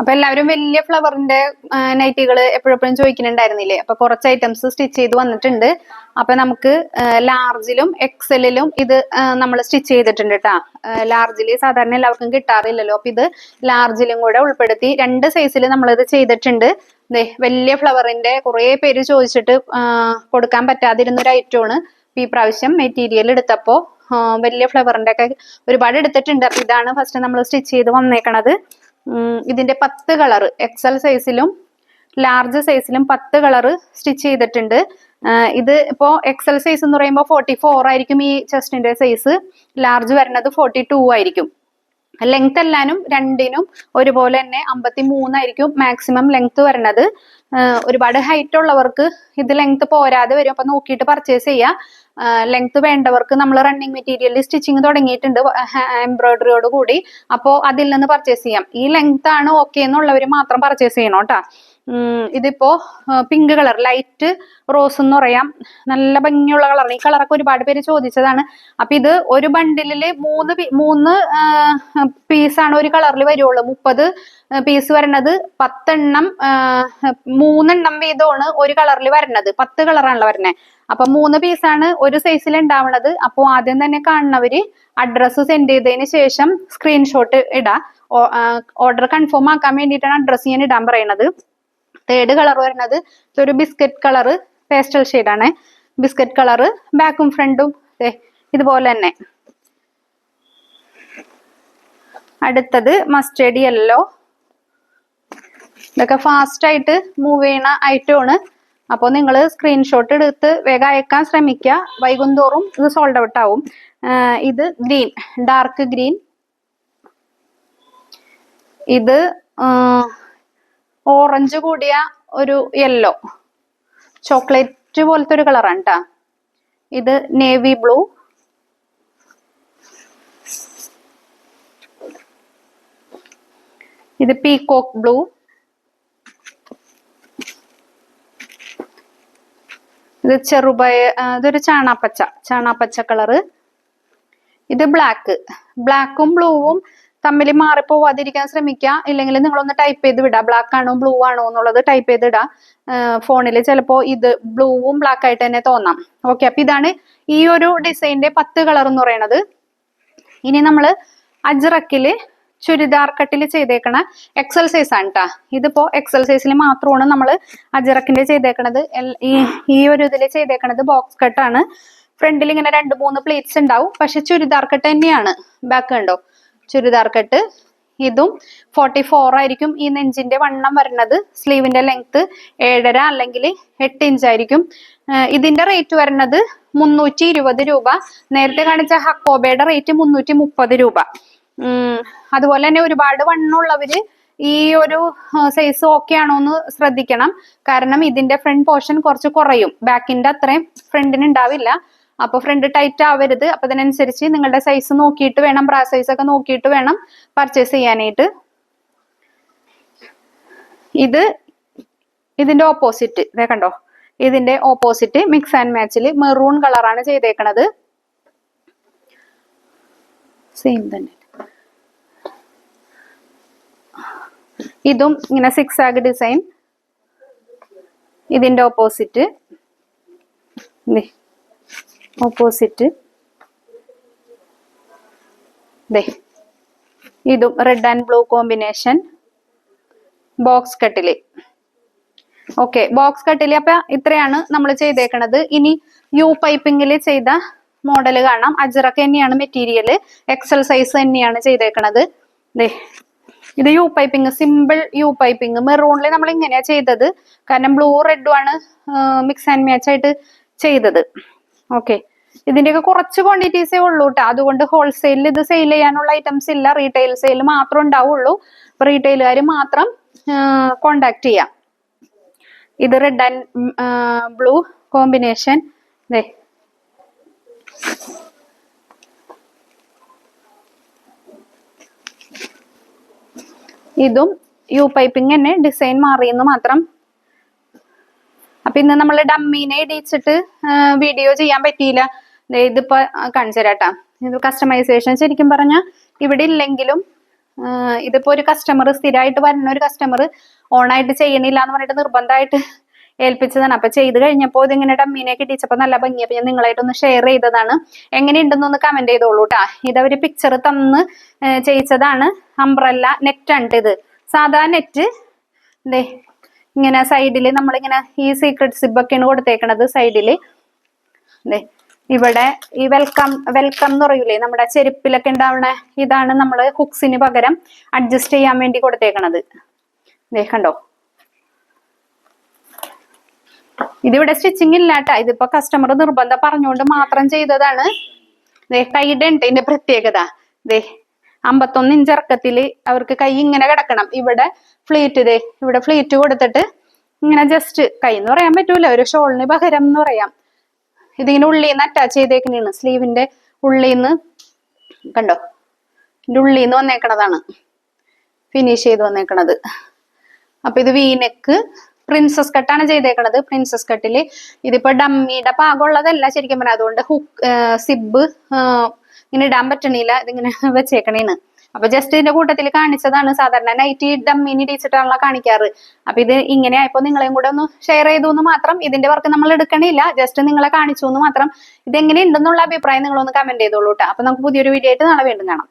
അപ്പൊ എല്ലാവരും വലിയ ഫ്ലവറിന്റെ നൈറ്റികൾ എപ്പോഴെപ്പോഴും ചോദിക്കുന്നുണ്ടായിരുന്നില്ലേ? അപ്പൊ കുറച്ച് ഐറ്റംസ് സ്റ്റിച്ച് ചെയ്ത് വന്നിട്ടുണ്ട്. അപ്പൊ നമുക്ക് ലാർജിലും എക്സലിലും ഇത് നമ്മൾ സ്റ്റിച്ച് ചെയ്തിട്ടുണ്ട് കേട്ടാ ലാർജിൽ സാധാരണ എല്ലാവർക്കും കിട്ടാറില്ലല്ലോ. അപ്പൊ ഇത് ലാർജിലും കൂടെ ഉൾപ്പെടുത്തി രണ്ട് സൈസിൽ നമ്മൾ ഇത് ചെയ്തിട്ടുണ്ട് വലിയ ഫ്ലവറിന്റെ കുറെ പേര് ചോദിച്ചിട്ട് കൊടുക്കാൻ പറ്റാതിരുന്ന ഒരു ഐറ്റമാണ് ഈ പ്രാവശ്യം മെറ്റീരിയൽ എടുത്തപ്പോ വലിയ ഫ്ലവറിന്റെ ഒക്കെ ഒരുപാട് എടുത്തിട്ടുണ്ട്. അപ്പൊ ഇതാണ് ഫസ്റ്റ് നമ്മൾ സ്റ്റിച്ച് ചെയ്ത് വന്നേക്കണത്. ഇതിന്റെ പത്ത് കളർ. എക്സൽ സൈസിലും ലാർജ് സൈസിലും പത്ത് കളർ സ്റ്റിച്ച് ചെയ്തിട്ടുണ്ട്. ഇത് ഇപ്പോൾ എക്സൽ സൈസ് എന്ന് പറയുമ്പോൾ ഫോർട്ടി ഫോർ ആയിരിക്കും ഈ ചെസ്റ്റിന്റെ സൈസ് ലാർജ് വരുന്നത് ഫോർട്ടി ടു ആയിരിക്കും. ലെങ്ത് എല്ലാനും രണ്ടിനും ഒരുപോലെ തന്നെ അമ്പത്തി മൂന്നായിരിക്കും മാക്സിമം ലെങ്ത് വരുന്നത്. ഒരുപാട് ഹൈറ്റ് ഉള്ളവർക്ക് ഇത് ലെങ്ത് പോരാതെ വരും. അപ്പൊ നോക്കിയിട്ട് പർച്ചേസ് ചെയ്യാം. ലെങ്ത് വേണ്ടവർക്ക് നമ്മൾ റണ്ണിങ് മെറ്റീരിയൽ സ്റ്റിച്ചിങ് തുടങ്ങിയിട്ടുണ്ട് എംബ്രോയിഡറിയോട് കൂടി. അപ്പോൾ അതിൽ നിന്ന് പർച്ചേസ് ചെയ്യാം. ഈ ലെങ്ത് ആണ് ഓക്കെ എന്നുള്ളവർ മാത്രം പർച്ചേസ് ചെയ്യണം കേട്ടാ ഇതിപ്പോ പിങ്ക് കളർ ലൈറ്റ് റോസ് എന്ന് പറയാം. നല്ല ഭംഗിയുള്ള കളറാണ് ഈ കളറൊക്കെ ഒരുപാട് പേര് ചോദിച്ചതാണ്. അപ്പൊ ഇത് ഒരു ബണ്ടിലിൽ മൂന്ന് മൂന്ന് പീസാണ് ഒരു കളറിൽ വരുള്ളൂ. മുപ്പത് പീസ് വരണത് പത്തെണ്ണം മൂന്നെണ്ണം വീതമാണ് ഒരു കളറിൽ വരണത് പത്ത് കളറാണല്ലോ വരുന്നത് അപ്പൊ മൂന്ന് പീസാണ് ഒരു സൈസിൽ ഉണ്ടാവുന്നത് അപ്പോൾ ആദ്യം തന്നെ കാണുന്നവര് അഡ്രസ്സ് സെൻഡ് ചെയ്തതിന് ശേഷം സ്ക്രീൻഷോട്ട് ഇടാം. ഓർഡർ കൺഫേം ആക്കാൻ വേണ്ടിയിട്ടാണ് അഡ്രസ്സ് ഞാൻ ഇടാൻ പറയുന്നത് തേർഡ് കളർ വരുന്നത് ഒരു ബിസ്ക്കറ്റ് കളറ് പേസ്റ്റൽ ഷെയ്ഡാണ് ബിസ്ക്കറ്റ് കളറ് ബാക്കും ഫ്രണ്ടും ഇതുപോലെ തന്നെ. അടുത്തത് മസ്റ്റേഡ് യെല്ലോ ഇതൊക്കെ ഫാസ്റ്റ് ആയിട്ട് മൂവ് ചെയ്യണ ഐറ്റമാണ് അപ്പോൾ നിങ്ങൾ സ്ക്രീൻഷോട്ട് എടുത്ത് വേഗം അയക്കാൻ ശ്രമിക്കുക. വൈകുന്തോറും ഇത് സോൾഡ് ഔട്ട് ആവും. ഇത് ഗ്രീൻ ഡാർക്ക് ഗ്രീൻ ഇത് ഓറഞ്ച് കൂടിയ ഒരു യെല്ലോ ചോക്ലേറ്റ് പോലത്തെ ഒരു കളറാണ് കേട്ടോ ഇത് നേവി ബ്ലൂ ഇത് പീകോക്ക് ബ്ലൂ ഇത് ചെറുപയ ഇതൊരു ചാണാപ്പച്ച ചാണാപ്പച്ച കളറ് ഇത് ബ്ലാക്ക് ബ്ലാക്കും ബ്ലൂവും തമ്മിൽ മാറി മാറിപ്പോവാതിരിക്കാൻ ശ്രമിക്കുക ഇല്ലെങ്കിൽ നിങ്ങളൊന്ന് ടൈപ്പ് ചെയ്ത് വിടുക ബ്ലാക്ക് ആണോ ബ്ലൂ ആണോ എന്നുള്ളത് ടൈപ്പ് ചെയ്ത് ഇടാം. ഫോണിൽ ചിലപ്പോൾ ഇത് ബ്ലൂവും ബ്ലാക്ക് ആയിട്ട് തന്നെ തോന്നാം. ഓക്കെ അപ്പൊ ഇതാണ് ഈ ഒരു ഡിസൈനിന്റെ പത്ത് കളർ എന്ന് പറയുന്നത് ഇനി നമ്മൾ അജ്രക്കിൽ ചുരിദാർ കട്ടിൽ ചെയ്തേക്കണ എക്സൽ സൈസ് ആണ് കേട്ടാ ഇതിപ്പോ എക്സൽ സൈസിൽ മാത്രമാണ് നമ്മൾ അജറക്കിന്റെ ചെയ്തേക്കണത്. ഈ ഈ ഒരു ഇതിൽ ചെയ്തേക്കണത് ബോക്സ് കട്ടാണ് ഫ്രണ്ടിൽ ഇങ്ങനെ രണ്ട് മൂന്ന് പ്ലേറ്റ്സ് ഉണ്ടാവും. പക്ഷെ ചുരിദാർ കട്ട് തന്നെയാണ്. ബാക്ക് കണ്ടോ? ചുരിദാർ കട്ട് ഇതും ഫോർട്ടി ഫോർ ആയിരിക്കും ഈ നെഞ്ചിന്റെ വണ്ണം വരുന്നത്. സ്ലീവിന്റെ ലെങ്ത് ഏഴര അല്ലെങ്കിൽ എട്ട് ഇഞ്ച് ആയിരിക്കും. ഇതിന്റെ റേറ്റ് വരുന്നത് മുന്നൂറ്റി ഇരുപത് രൂപ. നേരത്തെ കാണിച്ച ഹക്കോബയുടെ റേറ്റ് മുന്നൂറ്റി മുപ്പത് രൂപ. അതുപോലെ തന്നെ ഒരുപാട് വണ്ണമുള്ളവര് ഈ ഒരു സൈസ് ഓക്കെ ആണോ എന്ന് ശ്രദ്ധിക്കണം. കാരണം ഇതിന്റെ ഫ്രണ്ട് പോർഷൻ കുറച്ച് കുറയും. ബാക്കിന്റെ അത്രയും ഫ്രണ്ടിന് ഉണ്ടാവില്ല അപ്പൊ ഫ്രണ്ട് ടൈറ്റ് ആവരുത്. അപ്പൊ അതിനനുസരിച്ച് നിങ്ങളുടെ സൈസ് നോക്കിയിട്ട് വേണം. ബ്രാ സൈസ് ഒക്കെ നോക്കിയിട്ട് വേണം പർച്ചേസ് ചെയ്യാനായിട്ട്. ഇത് ഇതിന്റെ ഓപ്പോസിറ്റ് ഇതേ കണ്ടോ? ഇതിന്റെ ഓപ്പോസിറ്റ് മിക്സ് ആൻഡ് മാച്ചിൽ മെറൂൺ കളറാണ് ചെയ്തേക്കണത്. സെയിം തന്നെ. ഇതും ഇങ്ങനെ സിക്സ് ആഗ് ഡിസൈൻ ഇതിന്റെ ഓപ്പോസിറ്റ് ഓപ്പോസിറ്റ് ഇതും red and blue combination box കട്ടിൽ ഓക്കെ ബോക്സ് കട്ടിൽ അപ്പൊ ഇത്രയാണ് നമ്മൾ ചെയ്തേക്കണത്. ഇനി യു പൈപ്പിംഗിൽ ചെയ്ത മോഡൽ കാണാം. അജറക്ക് തന്നെയാണ് മെറ്റീരിയൽ എക്സൽ സൈസ് തന്നെയാണ് ചെയ്തേക്കണത്. ഇത് U piping simple U piping മെറൂണിൽ നമ്മൾ ഇങ്ങനെയാ ചെയ്തത്. കാരണം ബ്ലൂ റെഡും ആണ് മിക്സ് ആൻഡ് മാച്ച് ആയിട്ട് ചെയ്തത്. ഓക്കെ ഇതിന്റെയൊക്കെ കുറച്ച് ക്വാണ്ടിറ്റീസേ ഉള്ളൂ കേട്ടോ അതുകൊണ്ട് ഹോൾസെയിലിൽ ഇത് സെയിൽ ചെയ്യാനുള്ള ഐറ്റംസ് ഇല്ല. റീറ്റെയിൽ സെയിൽ മാത്രം ഉണ്ടാവുള്ളൂ. അപ്പൊ റീറ്റെയിലുകാർ മാത്രം കോണ്ടാക്ട് ചെയ്യാം. ഇത് റെഡ് ആൻഡ് ബ്ലൂ കോമ്പിനേഷൻ ദേ. ഇതും യു പൈപ്പിംഗ് തന്നെ ഡിസൈൻ മാറിയെന്ന് മാത്രം. അപ്പൊ ഇന്ന് നമ്മൾ ഡമ്മീനെ ഇടിച്ചിട്ട് വീഡിയോ ചെയ്യാൻ പറ്റിയില്ല. ഇതിപ്പോ കാണിച്ചു തരാട്ടാ ഇത് കസ്റ്റമൈസേഷൻ ശരിക്കും പറഞ്ഞാൽ ഇവിടെ ഇല്ലെങ്കിലും ഇതിപ്പോ ഒരു കസ്റ്റമർ സ്ഥിരമായിട്ട് വരുന്ന ഒരു കസ്റ്റമർ ഓണായിട്ട് ചെയ്യണില്ല എന്ന് പറഞ്ഞിട്ട് നിർബന്ധമായിട്ട് ഏൽപ്പിച്ചതാണ്. അപ്പൊ ചെയ്ത് കഴിഞ്ഞപ്പോൾ ഇതിങ്ങനെ ഡമ്മീനെ കിട്ടിച്ചപ്പോ നല്ല ഭംഗിയപ്പോ ഞാൻ നിങ്ങളായിട്ടൊന്ന് ഷെയർ ചെയ്തതാണ്. എങ്ങനെയുണ്ടെന്നൊന്ന് കമന്റ് ചെയ്തോളൂ കേട്ടാ ഇതവര് പിക്ചർ തന്ന് ചെയ്യിച്ചതാണ് അംബ്രല്ല നെറ്റ് ആണ് ഇത് സാധാ നെറ്റ് ദേ ഇങ്ങനെ സൈഡിൽ നമ്മളിങ്ങനെ ഈ സീക്രട്ട് സിബ് ഒക്കെയാണ് കൊടുത്തേക്കണത് സൈഡിൽ ദേ ഇവിടെ ഈ വെൽക്കം വെൽക്കം എന്ന് പറയൂലേ നമ്മുടെ ചെരുപ്പിലൊക്കെ ഉണ്ടാവണ ഇതാണ് നമ്മൾ ഹുക്സിന് പകരം അഡ്ജസ്റ്റ് ചെയ്യാൻ വേണ്ടി കൊടുത്തേക്കണത്. ദേ കണ്ടോ? ഇതിവിടെ സ്റ്റിച്ചിങ് ഇല്ലാട്ട. ഇതിപ്പോ കസ്റ്റമർ നിർബന്ധം പറഞ്ഞുകൊണ്ട് മാത്രം ചെയ്തതാണ്. കൈയുടെ ഇതിന്റെ പ്രത്യേകത. ദേ അമ്പത്തൊന്ന് ഇഞ്ച് ഇറക്കത്തിൽ അവർക്ക് കൈ ഇങ്ങനെ കിടക്കണം. ഇവിടെ ഫ്ലീറ്റ് ദേ ഇവിടെ ഫ്ലീറ്റ് കൊടുത്തിട്ട് ഇങ്ങനെ ജസ്റ്റ് കൈ എന്ന് പറയാൻ പറ്റൂല. ഒരു ഷോളിന് പകരം എന്ന് പറയാം. ഇതിങ്ങനെ ഉള്ളിൽ നിന്ന് അറ്റാച്ച് ചെയ്തേക്കുന്നതാണ് സ്ലീവിന്റെ ഉള്ളിൽ നിന്ന് കണ്ടോ? ഇതിന്റെ ഉള്ളിൽ നിന്ന് വന്നേക്കണതാണ്. ഫിനിഷ് ചെയ്ത് വന്നേക്കണത്. അപ്പൊ ഇത് വീനെക്ക് പ്രിൻസസ് കട്ടാണ് ചെയ്തേക്കണത്. പ്രിൻസസ് കട്ടിൽ ഇതിപ്പോ ഡമ്മിയുടെ പാകമുള്ളതല്ല ശരിക്കും പറഞ്ഞാൽ അതുകൊണ്ട് ഹുക്ക് സിബ് ഇങ്ങനെ ഇടാൻ പറ്റണില്ല. ഇതിങ്ങനെ വെച്ചേക്കണേന്ന്. അപ്പൊ ജസ്റ്റ് ഇതിന്റെ കൂട്ടത്തിൽ കാണിച്ചതാണ്. സാധാരണ നൈറ്റി ഡമ്മിനി ഇടിച്ചിട്ടാണല്ലോ കാണിക്കാറ്. അപ്പൊ ഇത് ഇങ്ങനെ ആയപ്പോ നിങ്ങളെയും കൂടെ ഒന്ന് ഷെയർ ചെയ്തു എന്ന് മാത്രം ഇതിന്റെ വർക്ക് നമ്മൾ എടുക്കണില്ല. ജസ്റ്റ് നിങ്ങളെ കാണിച്ചു എന്ന് മാത്രം. ഇത് എങ്ങനെ ഉണ്ടെന്നുള്ള അഭിപ്രായം നിങ്ങളൊന്ന് കമന്റ് ചെയ്തോളൂ കേട്ടോ അപ്പൊ നമുക്ക് പുതിയൊരു വീഡിയോ ആയിട്ട് നാളെ വീണ്ടും കാണാം.